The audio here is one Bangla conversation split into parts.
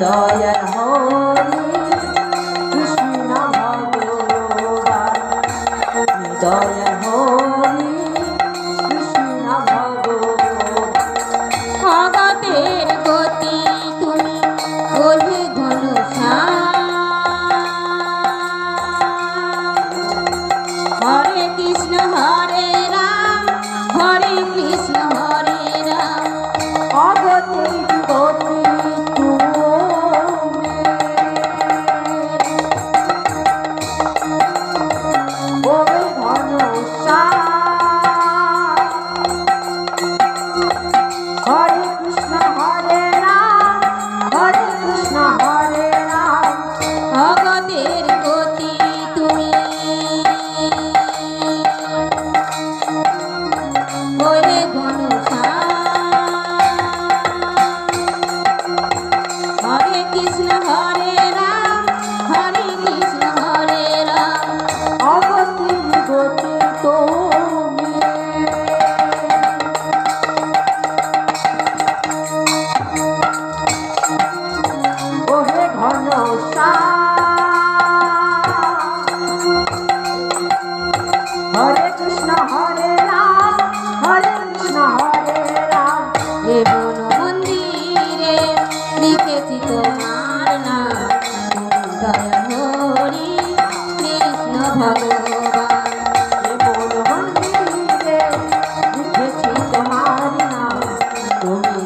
দয়াল হরি কৃষ্ণ ভগবান দয়াল 감사합니다.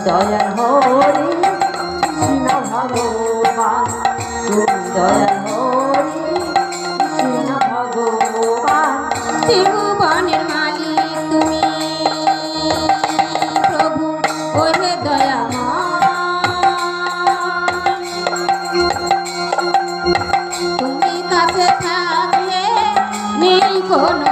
দয়াল হরি কৃষ্ণ ভগবান তুমি দয়াল হরি কৃষ্ণ ভগবান। no, no.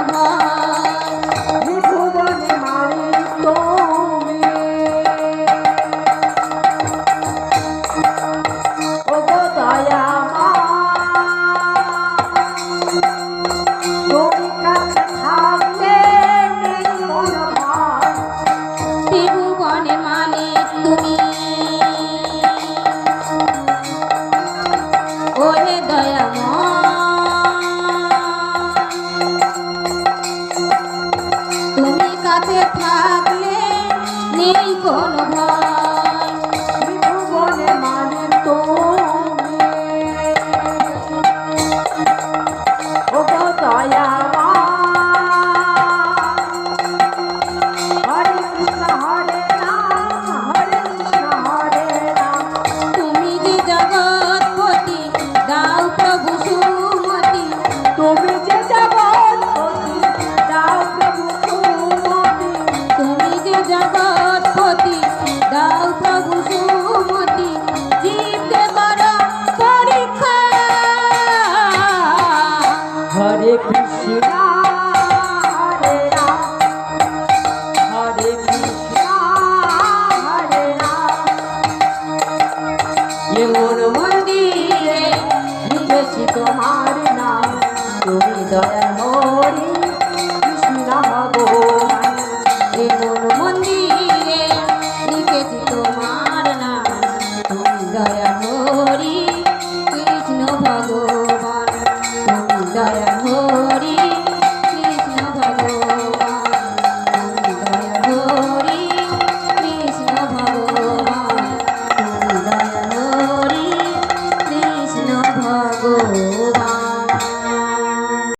তুমি কাছে থাকলে নেই কোনো ভয়। জগৎপতি দাও প্রভু সুমতি জিতে বড় পরীক্ষা। হরে কৃষ্ণ তোমার নাম। তুমি দয়া হরি